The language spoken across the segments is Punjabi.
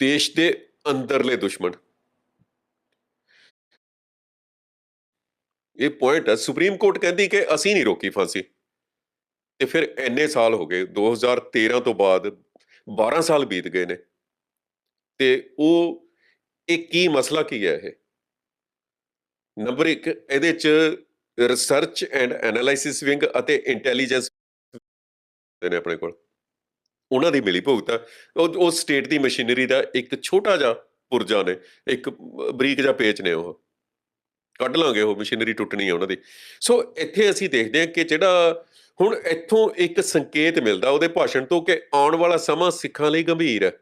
ਦੇਸ਼ ਦੇ ਅੰਦਰਲੇ ਦੁਸ਼ਮਣ। ਇਹ ਪੁਆਇੰਟ ਹੈ, ਸੁਪਰੀਮ ਕੋਰਟ ਕਹਿੰਦੀ ਕਿ ਅਸੀਂ ਨਹੀਂ ਰੋਕੀ ਫਾਂਸੀ। ਤੇ ਫਿਰ ਇੰਨੇ ਸਾਲ ਹੋ ਗਏ 2013 ਤੋਂ ਬਾਅਦ 12 ਸਾਲ ਬੀਤ ਗਏ ਨੇ। ਤੇ ਉਹ, ਇਹ ਕੀ ਮਸਲਾ ਕੀ ਹੈ ਇਹ? ਨੰਬਰ 1 ਇਹਦੇ ਚ ਰਿਸਰਚ ਐਂਡ ਐਨਾਲਿਸਿਸ ਵਿੰਗ ਅਤੇ ਇੰਟੈਲੀਜੈਂਸ ਨੇ ਆਪਣੇ ਕੋਲ। ਉਹਨਾਂ ਦੀ ਮਿਲੀ ਭੁਗਤ। ਆ ਉਹ ਉਹ ਸਟੇਟ ਦੀ ਮਸ਼ੀਨਰੀ ਦਾ ਇੱਕ ਛੋਟਾ ਜਿਹਾ ਪੁਰਜਾ ਨੇ, ਇੱਕ ਬਰੀਕ ਜਿਹਾ ਪੇਚ ਨੇ ਉਹ। ਕੱਢ ਲਾਂਗੇ ਉਹ ਮਸ਼ੀਨਰੀ ਟੁੱਟਣੀ ਹੈ ਉਹਨਾਂ ਦੀ। ਸੋ ਇੱਥੇ ਅਸੀਂ ਦੇਖਦੇ ਹਾਂ ਕਿ ਜਿਹੜਾ ਹੁਣ ਇੱਥੋਂ ਇੱਕ ਸੰਕੇਤ ਮਿਲਦਾ ਉਹਦੇ ਭਾਸ਼ਣ ਤੋਂ ਕਿ ਆਉਣ ਵਾਲਾ ਸਮਾਂ ਸਿੱਖਾਂ ਲਈ ਗੰਭੀਰ ਹੈ।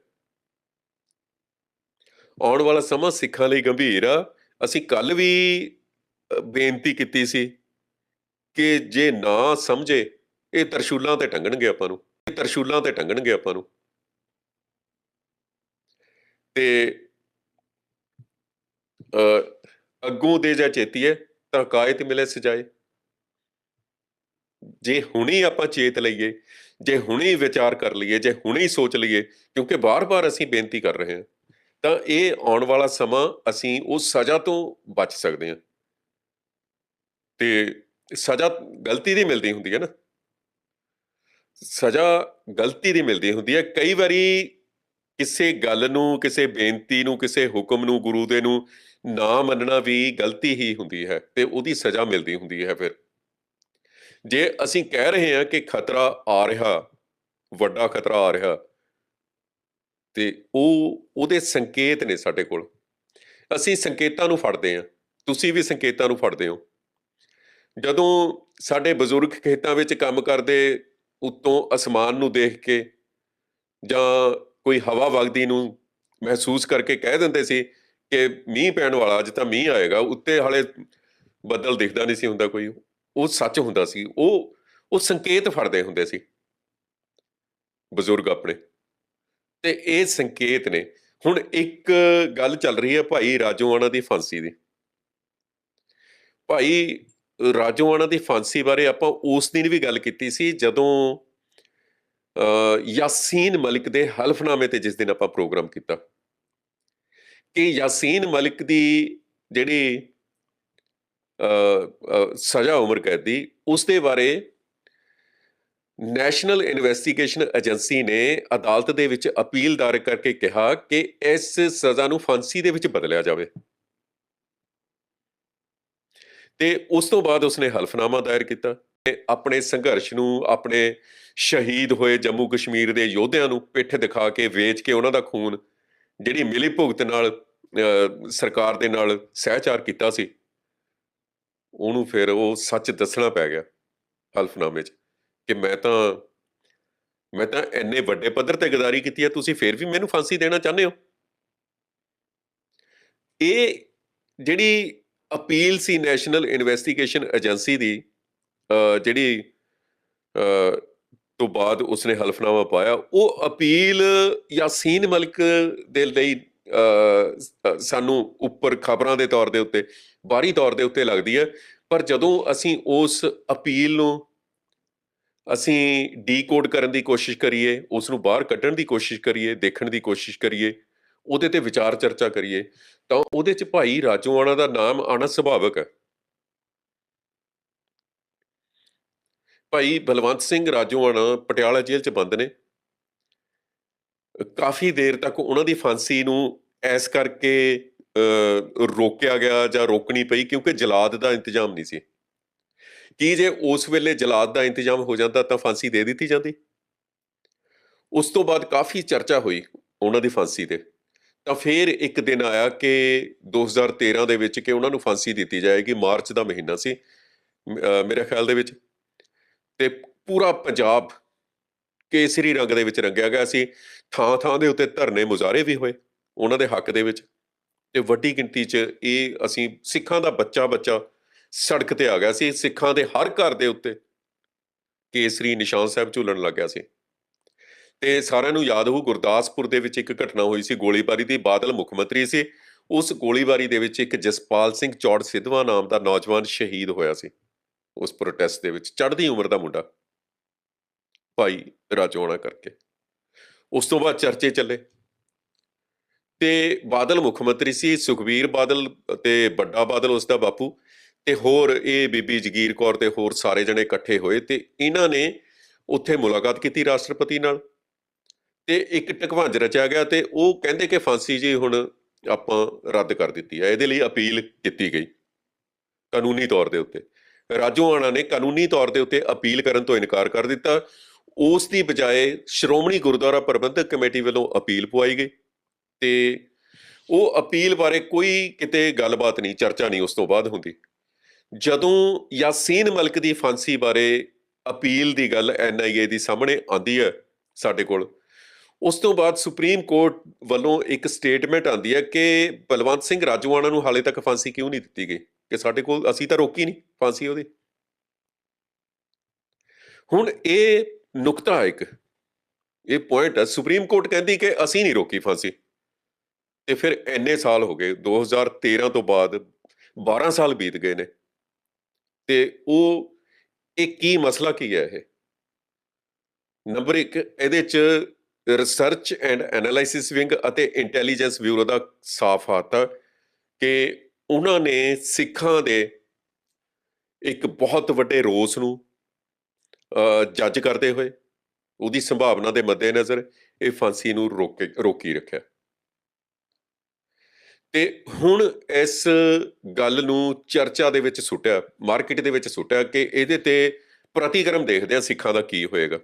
ਆਉਣ ਵਾਲਾ ਸਮਾਂ ਸਿੱਖਾਂ ਲਈ ਗੰਭੀਰ ਆ। ਅਸੀਂ ਕੱਲ ਵੀ ਬੇਨਤੀ ਕੀਤੀ ਸੀ ਕਿ ਜੇ ਨਾ ਸਮਝੇ, ਇਹ ਤਰਸ਼ੂਲਾਂ ਤੇ ਟੰਗਣਗੇ ਆਪਾਂ ਨੂੰ। ਤਰਸ਼ੂਲਾਂ ਤੇ ਟੰਗਣਗੇ ਆਪਾਂ ਨੂੰ। ਤੇ ਅੱਗੋਂ ਦੇ ਜਾ ਚੇਤੀਏ ਤਾਂ ਕਾਇਤ ਮਿਲੇ ਸਜਾਏ। ਜੇ ਹੁਣੀ ਆਪਾਂ ਚੇਤ ਲਈਏ, ਜੇ ਹੁਣੀ ਵਿਚਾਰ ਕਰ ਲਈਏ, ਜੇ ਹੁਣੀ ਸੋਚ ਲਈਏ, ਕਿਉਂਕਿ ਬਾਰ-ਬਾਰ ਅਸੀਂ ਬੇਨਤੀ ਕਰ ਰਹੇ ਹਾਂ, ਤਾਂ ਇਹ ਆਉਣ ਵਾਲਾ ਸਮਾਂ ਅਸੀਂ ਉਸ ਸਜ਼ਾ ਤੋਂ ਬਚ ਸਕਦੇ ਹਾਂ। ਤੇ ਸਜ਼ਾ ਗਲਤੀ ਦੀ ਮਿਲਦੀ ਹੁੰਦੀ ਹੈ ਨਾ। ਸਜ਼ਾ ਗਲਤੀ ਦੀ ਮਿਲਦੀ ਹੁੰਦੀ ਹੈ। ਕਈ ਵਾਰੀ ਕਿਸੇ ਗੱਲ ਨੂੰ, ਕਿਸੇ ਬੇਨਤੀ ਨੂੰ, ਕਿਸੇ ਹੁਕਮ ਨੂੰ, ਗੁਰੂ ਦੇ ਨੂੰ ਨਾ ਮੰਨਣਾ ਵੀ ਗਲਤੀ ਹੀ ਹੁੰਦੀ ਹੈ ਤੇ ਉਹਦੀ ਸਜ਼ਾ ਮਿਲਦੀ ਹੁੰਦੀ ਹੈ ਫਿਰ। ਜੇ ਅਸੀਂ ਕਹਿ ਰਹੇ ਹਾਂ ਕਿ ਖਤਰਾ ਆ ਰਿਹਾ, ਵੱਡਾ ਖਤਰਾ ਆ ਰਿਹਾ, ਤੇ ਉਹ, ਉਹਦੇ ਸੰਕੇਤ ਨੇ ਸਾਡੇ ਕੋਲ। ਅਸੀਂ ਸੰਕੇਤਾਂ ਨੂੰ ਫੜਦੇ ਹਾਂ। ਤੁਸੀਂ ਵੀ ਸੰਕੇਤਾਂ ਨੂੰ ਫੜਦੇ ਹੋ। ਜਦੋਂ ਸਾਡੇ ਬਜ਼ੁਰਗ ਖੇਤਾਂ ਵਿੱਚ ਕੰਮ ਕਰਦੇ ਉੱਤੋਂ ਅਸਮਾਨ ਨੂੰ ਦੇਖ ਕੇ ਜਾਂ ਕੋਈ ਹਵਾ ਵਗਦੀ ਨੂੰ ਮਹਿਸੂਸ ਕਰਕੇ ਕਹਿ ਦਿੰਦੇ ਸੀ ਕਿ ਮੀਂਹ ਪੈਣ ਵਾਲਾ, ਅੱਜ ਤਾਂ ਮੀਂਹ ਆਏਗਾ, ਉੱਤੇ ਹਾਲੇ ਬੱਦਲ ਦਿਖਦਾ ਨਹੀਂ ਸੀ ਹੁੰਦਾ ਕੋਈ। ਉਹ ਸੱਚ ਹੁੰਦਾ ਸੀ। ਉਹ ਉਹ ਸੰਕੇਤ ਫੜਦੇ ਹੁੰਦੇ ਸੀ। ਬਜ਼ੁਰਗ ਆਪਣੇ। ਤੇ ਇਹ ਸੰਕੇਤ ਨੇ। ਹੁਣ ਇੱਕ ਗੱਲ ਚੱਲ ਰਹੀ ਹੈ ਭਾਈ ਰਾਜੋਆਣਾ ਦੀ ਫਾਂਸੀ ਦੀ। ਭਾਈ ਰਾਜੋਆਣਾ ਦੀ ਫਾਂਸੀ ਬਾਰੇ ਆਪਾਂ ਉਸ ਦਿਨ ਵੀ ਗੱਲ ਕੀਤੀ ਸੀ, ਜਦੋਂ ਯਾਸੀਨ ਮਲਿਕ ਦੇ ਹਲਫਨਾਮੇ ਤੇ ਜਿਸ ਦਿਨ ਆਪਾਂ ਪ੍ਰੋਗਰਾਮ ਕੀਤਾ। ਕਿ ਯਾਸੀਨ ਮਲਿਕ ਦੀ ਜਿਹੜੀ ਸਜ਼ਾ ਉਮਰ ਕੈਦ ਦੀ ਉਸ ਦੇ ਬਾਰੇ ਨੈਸ਼ਨਲ ਇਨਵੈਸਟੀਗੇਸ਼ਨ ਏਜੰਸੀ ਨੇ ਅਦਾਲਤ ਦੇ ਵਿੱਚ ਅਪੀਲ ਦਾਇਰ ਕਰਕੇ ਕਿਹਾ ਕਿ ਇਸ ਸਜ਼ਾ ਨੂੰ ਫਾਂਸੀ ਦੇ ਵਿੱਚ ਬਦਲਿਆ ਜਾਵੇ। ਤੇ ਉਸ ਤੋਂ ਬਾਅਦ ਉਸਨੇ ਹਲਫਨਾਮਾ ਦਾਇਰ ਕੀਤਾ ਤੇ ਆਪਣੇ ਸੰਘਰਸ਼ ਨੂੰ, ਆਪਣੇ ਸ਼ਹੀਦ ਹੋਏ ਜੰਮੂ ਕਸ਼ਮੀਰ ਦੇ ਯੋਧਿਆਂ ਨੂੰ ਪਿੱਠ ਦਿਖਾ ਕੇ ਵੇਚ ਕੇ ਉਹਨਾਂ ਦਾ ਖੂਨ ਜਿਹੜੀ ਮਿਲੀ ਭੁਗਤ ਨਾਲ ਸਰਕਾਰ ਦੇ ਨਾਲ ਸਹਿਚਾਰ ਕੀਤਾ ਸੀ, ਉਹਨੂੰ ਫਿਰ ਉਹ ਸੱਚ ਦੱਸਣਾ ਪੈ ਗਿਆ ਹਲਫਨਾਮੇ 'ਚ ਕਿ ਮੈਂ ਤਾਂ ਮੈਂ ਤਾਂ ਇੰਨੇ ਵੱਡੇ ਪੱਧਰ ਤੇ ਗਦਾਰੀ ਕੀਤੀ ਹੈ, ਤੁਸੀਂ ਫਿਰ ਵੀ ਮੈਨੂੰ ਫਾਂਸੀ ਦੇਣਾ ਚਾਹੁੰਦੇ ਹੋ। ਇਹ ਜਿਹੜੀ ਅਪੀਲ ਸੀ ਨੈਸ਼ਨਲ ਇਨਵੈਸਟੀਗੇਸ਼ਨ ਏਜੰਸੀ ਦੀ ਜਿਹੜੀ ਤੋਂ ਬਾਅਦ ਉਸਨੇ ਹਲਫਨਾਮਾ ਪਾਇਆ, ਉਹ ਅਪੀਲ ਯਾਸੀਨ ਮਲਕ ਦੇ ਲਈ ਸਾਨੂੰ ਉੱਪਰ ਖਬਰਾਂ ਦੇ ਤੌਰ ਦੇ ਉੱਤੇ, ਬਾਹਰੀ ਤੌਰ ਦੇ ਉੱਤੇ ਲੱਗਦੀ ਹੈ, ਪਰ ਜਦੋਂ ਅਸੀਂ ਉਸ ਅਪੀਲ ਨੂੰ ਅਸੀਂ ਡੀਕੋਡ ਕਰਨ ਦੀ ਕੋਸ਼ਿਸ਼ ਕਰੀਏ ਉਸ ਨੂੰ ਬਾਹਰ ਕੱਢਣ ਦੀ ਕੋਸ਼ਿਸ਼ ਕਰੀਏ, ਦੇਖਣ ਦੀ ਕੋਸ਼ਿਸ਼ ਕਰੀਏ ਉਹਦੇ ਤੇ ਵਿਚਾਰ ਚਰਚਾ ਕਰੀਏ ਤਾਂ ਉਹਦੇ ਚ ਭਾਈ ਰਾਜੂਆਣਾ ਦਾ ਨਾਮ ਆਣਾ ਸੁਭਾਵਕ ਹੈ। ਭਾਈ ਬਲਵੰਤ ਸਿੰਘ ਰਾਜੂਆਣਾ ਪਟਿਆਲਾ ਜੇਲ੍ਹ ਚ ਬੰਦ ਨੇ। ਕਾਫੀ ਦੇਰ ਤੱਕ ਉਹਨਾਂ ਦੀ ਫਾਂਸੀ ਨੂੰ ਐਸ ਕਰਕੇ ਅ, ਰੋਕਿਆ ਗਿਆ ਜਾਂ ਰੋਕਣੀ ਪਈ ਕਿਉਂਕਿ ਜਲਾਦ ਦਾ ਇੰਤਜ਼ਾਮ ਨਹੀਂ ਸੀ। ਕੀ ਜੇ ਉਸ ਵੇਲੇ ਜਲਾਦ ਦਾ ਇੰਤਜ਼ਾਮ ਹੋ ਜਾਂਦਾ ਤਾਂ ਫਾਂਸੀ ਦੇ ਦਿੱਤੀ ਜਾਂਦੀ? ਉਸ ਤੋਂ ਬਾਅਦ ਕਾਫੀ ਚਰਚਾ ਹੋਈ ਉਹਨਾਂ ਦੀ ਫਾਂਸੀ ਤੇ। ਤਾਂ ਫਿਰ ਇੱਕ ਦਿਨ ਆਇਆ ਕਿ 2013 ਦੇ ਵਿੱਚ ਕਿ ਉਹਨਾਂ ਨੂੰ ਫਾਂਸੀ ਦਿੱਤੀ ਜਾਏਗੀ, ਮਾਰਚ ਦਾ ਮਹੀਨਾ ਸੀ ਮੇਰੇ ਖਿਆਲ ਦੇ ਵਿੱਚ। ਤੇ ਪੂਰਾ ਪੰਜਾਬ ਕੇਸਰੀ ਰੰਗ ਦੇ ਵਿੱਚ ਰੰਗਿਆ ਗਿਆ ਸੀ। ਥਾਂ ਥਾਂ ਦੇ ਉੱਤੇ ਧਰਨੇ ਮੁਜ਼ਾਹਰੇ ਵੀ ਹੋਏ, ਉਹਨਾਂ ਦੇ ਹੱਕ ਦੇ ਵਿੱਚ। ਤੇ ਵੱਡੀ ਗਿਣਤੀ 'ਚ ਇਹ ਅਸੀਂ ਸਿੱਖਾਂ ਦਾ ਬੱਚਾ ਬੱਚਾ ਸੜਕ ਤੇ ਆ ਗਿਆ ਸੀ। ਸਿੱਖਾਂ ਦੇ ਹਰ ਘਰ ਦੇ ਉੱਤੇ ਕੇਸਰੀ ਨਿਸ਼ਾਨ ਸਾਹਿਬ ਝੂਲਣ ਲੱਗ ਗਿਆ ਸੀ। ਤੇ ਸਾਰਿਆਂ ਨੂੰ ਯਾਦ ਹੋਊ, ਗੁਰਦਾਸਪੁਰ ਦੇ ਵਿੱਚ ਇੱਕ ਘਟਨਾ ਹੋਈ ਸੀ, ਗੋਲੀਬਾਰੀ ਦੀ, ਬਾਦਲ ਮੁੱਖ ਮੰਤਰੀ ਸੀ। ਉਸ ਗੋਲੀਬਾਰੀ ਦੇ ਵਿੱਚ ਇੱਕ ਜਸਪਾਲ ਸਿੰਘ ਚੌੜ ਸਿੱਧਵਾਂ ਨਾਮ ਦਾ ਨੌਜਵਾਨ ਸ਼ਹੀਦ ਹੋਇਆ ਸੀ। ਉਸ ਪ੍ਰੋਟੈਸਟ ਦੇ ਵਿੱਚ ਚੜ੍ਹਦੀ ਉਮਰ ਦਾ ਮੁੰਡਾ ਭਾਈ ਰਾਜੋਣਾ ਕਰਕੇ। ਉਸ ਤੋਂ ਬਾਅਦ ਚਰਚੇ ਚੱਲੇ। ਤੇ ਬਾਦਲ ਮੁੱਖ ਮੰਤਰੀ ਸੀ, ਸੁਖਬੀਰ ਬਾਦਲ ਤੇ ਵੱਡਾ ਬਾਦਲ ਉਸ ਦਾ ਬਾਪੂ ਤੇ ਹੋਰ ਇਹ ਬੀਬੀ ਜਗੀਰ ਕੌਰ ਤੇ ਹੋਰ ਸਾਰੇ ਜਣੇ ਇਕੱਠੇ ਹੋਏ ਤੇ ਇਹਨਾਂ ਨੇ ਉੱਥੇ ਮੁਲਾਕਾਤ ਕੀਤੀ ਰਾਸ਼ਟਰਪਤੀ ਨਾਲ। ਤੇ ਇੱਕ ਟਕਵਾਂਜ ਰਚਿਆ ਗਿਆ ਤੇ ਉਹ ਕਹਿੰਦੇ ਕਿ ਫਾਂਸੀ ਜੀ ਹੁਣ ਆਪਾਂ ਰੱਦ ਕਰ ਦਿੱਤੀ ਹੈ। ਇਹਦੇ ਲਈ ਅਪੀਲ ਕੀਤੀ ਗਈ ਕਾਨੂੰਨੀ ਤੌਰ ਦੇ ਉੱਤੇ। ਰਾਜੋਆਣਾ ਨੇ ਕਾਨੂੰਨੀ ਤੌਰ ਦੇ ਉੱਤੇ ਅਪੀਲ ਕਰਨ ਤੋਂ ਇਨਕਾਰ ਕਰ ਦਿੱਤਾ। ਉਸ ਦੀ ਬਜਾਏ ਸ਼੍ਰੋਮਣੀ ਗੁਰਦੁਆਰਾ ਪ੍ਰਬੰਧਕ ਕਮੇਟੀ ਵੱਲੋਂ ਅਪੀਲ ਪਵਾਈ ਗਈ ਤੇ ਉਹ ਅਪੀਲ ਬਾਰੇ ਕੋਈ ਕਿਤੇ ਗੱਲਬਾਤ ਨਹੀਂ, ਚਰਚਾ ਨਹੀਂ ਉਸ ਤੋਂ ਬਾਅਦ ਹੁੰਦੀ। ਜਦੋਂ ਯਾਸੀਨ ਮਲਕ ਦੀ ਫਾਂਸੀ ਬਾਰੇ ਅਪੀਲ ਦੀ ਗੱਲ ਐਨਆਈਏ ਦੀ ਸਾਹਮਣੇ ਆਉਂਦੀ ਹੈ ਸਾਡੇ ਕੋਲ ਉਸ ਤੋਂ ਬਾਅਦ ਸੁਪਰੀਮ ਕੋਰਟ ਵੱਲੋਂ ਇੱਕ ਸਟੇਟਮੈਂਟ ਆਂਦੀ ਹੈ ਕਿ ਬਲਵੰਤ ਸਿੰਘ ਰਾਜੋਆਣਾ ਨੂੰ ਹਾਲੇ ਤੱਕ ਫਾਂਸੀ ਕਿਉਂ ਨਹੀਂ ਦਿੱਤੀ ਗਈ? ਕਿ ਸਾਡੇ ਕੋਲ, ਅਸੀਂ ਤਾਂ ਰੋਕੀ ਨਹੀਂ ਫਾਂਸੀ ਉਹਦੀ। ਹੁਣ ਇਹ ਨੁਕਤਾ ਇੱਕ, ਇਹ ਪੁਆਇੰਟ ਹੈ। ਸੁਪਰੀਮ ਕੋਰਟ ਕਹਿੰਦੀ ਕਿ ਅਸੀਂ ਨਹੀਂ ਰੋਕੀ ਫਾਂਸੀ। ਤੇ ਫਿਰ ਇੰਨੇ ਸਾਲ ਹੋ ਗਏ 2013 ਤੋਂ ਬਾਅਦ 12 ਸਾਲ ਬੀਤ ਗਏ ਨੇ। ਤੇ ਉਹ, ਇਹ ਕੀ ਮਸਲਾ ਕੀ ਹੈ ਇਹ? ਨੰਬਰ 1 ਇਹਦੇ ਚ ਰਿਸਰਚ ਐਂਡ ਐਨਾਲਿਸਿਸ ਵਿੰਗ ਅਤੇ ਇੰਟੈਲੀਜੈਂਸ ਬਿਊਰੋ ਦਾ ਸਾਫ਼ ਹੱਥ ਆ ਕਿ ਉਹਨਾਂ ਨੇ ਸਿੱਖਾਂ ਦੇ ਇੱਕ ਬਹੁਤ ਵੱਡੇ ਰੋਸ ਨੂੰ ਜੱਜ ਕਰਦੇ ਹੋਏ, ਉਹਦੀ ਸੰਭਾਵਨਾ ਦੇ ਮੱਦੇਨਜ਼ਰ ਇਹ ਫਾਂਸੀ ਨੂੰ ਰੋਕੇ, ਰੋਕੀ ਰੱਖਿਆ। ਤੇ ਹੁਣ ਇਸ ਗੱਲ ਨੂੰ ਚਰਚਾ ਦੇ ਵਿੱਚ ਸੁੱਟਿਆ ਮਾਰਕੀਟ ਦੇ ਵਿੱਚ ਸੁੱਟਿਆ ਕਿ ਇਹਦੇ ਤੇ ਪ੍ਰਤੀਕਰਮ ਦੇਖਦੇ ਆ ਸਿੱਖਾਂ ਦਾ ਕੀ ਹੋਏਗਾ।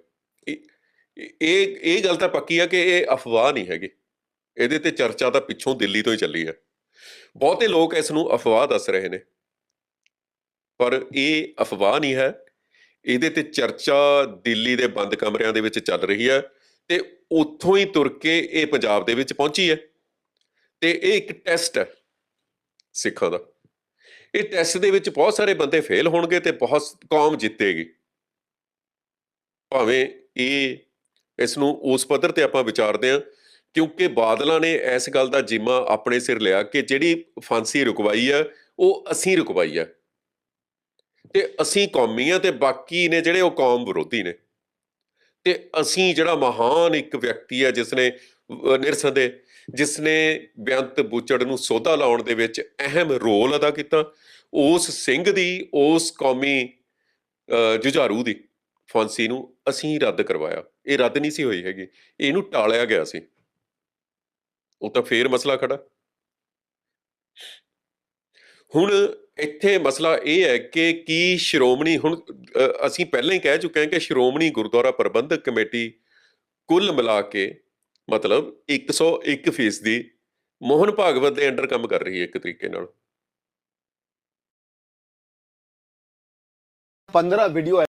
ਇਹ ਇਹ ਗੱਲ ਤਾਂ ਪੱਕੀ ਆ ਕਿ ਇਹ ਅਫਵਾਹ ਨਹੀਂ ਹੈਗੀ। ਇਹਦੇ ਤੇ ਚਰਚਾ ਤਾਂ ਪਿੱਛੋਂ ਦਿੱਲੀ ਤੋਂ ਹੀ ਚੱਲੀ ਹੈ ਬਹੁਤੇ ਲੋਕ ਇਸ ਨੂੰ ਅਫਵਾਹ ਦੱਸ ਰਹੇ ਨੇ। ਪਰ ਇਹ ਅਫਵਾਹ ਨਹੀਂ ਹੈ। ਇਹਦੇ ਤੇ ਚਰਚਾ ਦਿੱਲੀ ਦੇ ਬੰਦ ਕਮਰਿਆਂ ਦੇ ਵਿੱਚ ਚੱਲ ਰਹੀ ਹੈ ਤੇ ਉੱਥੋਂ ਹੀ ਤੁਰ ਕੇ ਇਹ ਪੰਜਾਬ ਦੇ ਵਿੱਚ ਪਹੁੰਚੀ ਹੈ। ਤੇ ਇਹ ਇੱਕ ਟੈਸਟ ਹੈ ਸਿੱਖਾਂ ਦਾ। ਇਹ ਟੈਸਟ ਦੇ ਵਿੱਚ ਬਹੁਤ ਸਾਰੇ ਬੰਦੇ ਫੇਲ ਹੋਣਗੇ ਤੇ ਬਹੁਤ ਕੌਮ ਜਿੱਤੇਗੀ। ਭਾਵੇਂ ਇਹ ਇਸ ਨੂੰ ਉਸ ਪੱਧਰ ਤੇ ਆਪਾਂ ਵਿਚਾਰਦੇ ਹਾਂ, ਕਿਉਂਕਿ ਬਾਦਲਾਂ ਨੇ ਇਸ ਗੱਲ ਦਾ ਜਿੰਮਾ ਆਪਣੇ ਸਿਰ ਲਿਆ ਕਿ ਜਿਹੜੀ ਫਾਂਸੀ ਰੁਕਵਾਈ ਆ, ਉਹ ਅਸੀਂ ਰੁਕਵਾਈ ਆ। ਤੇ ਅਸੀਂ ਕੌਮੀ ਆ ਤੇ ਬਾਕੀ ਨੇ ਜਿਹੜੇ ਉਹ ਕੌਮ ਵਿਰੋਧੀ ਨੇ। ਤੇ ਅਸੀਂ ਜਿਹੜਾ ਮਹਾਨ ਇੱਕ ਵਿਅਕਤੀ ਹੈ ਜਿਸ ਨੇ ਨਿਰਸੰਦੇ ਜਿਸ ਨੇ ਬੇਅੰਤ ਬੂਚੜ ਨੂੰ ਸੋਧਾ ਲਾਉਣ ਦੇ ਵਿੱਚ ਅਹਿਮ ਰੋਲ ਅਦਾ ਕੀਤਾ, ਉਸ ਸਿੰਘ ਦੀ, ਉਸ ਕੌਮੀ ਜੁਝਾਰੂ ਦੀ। ਫਾਂਸੀ ਨੂੰ ਅਸੀਂ ਰੱਦ ਕਰਵਾਇਆ। ਇਹ ਰੱਦ ਨਹੀਂ ਸੀ ਹੋਈ ਹੈਗੀ। ਇਹਨੂੰ ਟਾਲਿਆ ਗਿਆ ਸੀ। ਉਹ ਤਾਂ ਫੇਰ ਮਸਲਾ ਖੜਾ। ਹੁਣ ਇੱਥੇ ਮਸਲਾ ਇਹ ਹੈ ਕਿ ਕੀ ਸ਼੍ਰੋਮਣੀ ਹੁਣ ਅਸੀਂ ਪਹਿਲਾਂ ਹੀ ਕਹਿ ਚੁੱਕੇ ਹਾਂ ਕਿ ਸ਼੍ਰੋਮਣੀ ਗੁਰਦੁਆਰਾ ਪ੍ਰਬੰਧਕ ਕਮੇਟੀ ਕੁੱਲ ਮਿਲਾ ਕੇ ਮਤਲਬ 101 ਫੀਸਦੀ ਮੋਹਨ ਭਾਗਵਤ ਦੇ ਅੰਡਰ ਕੰਮ ਕਰ ਰਹੀ ਹੈ ਇੱਕ ਤਰੀਕੇ ਨਾਲ। 15 ਵੀਡੀਓ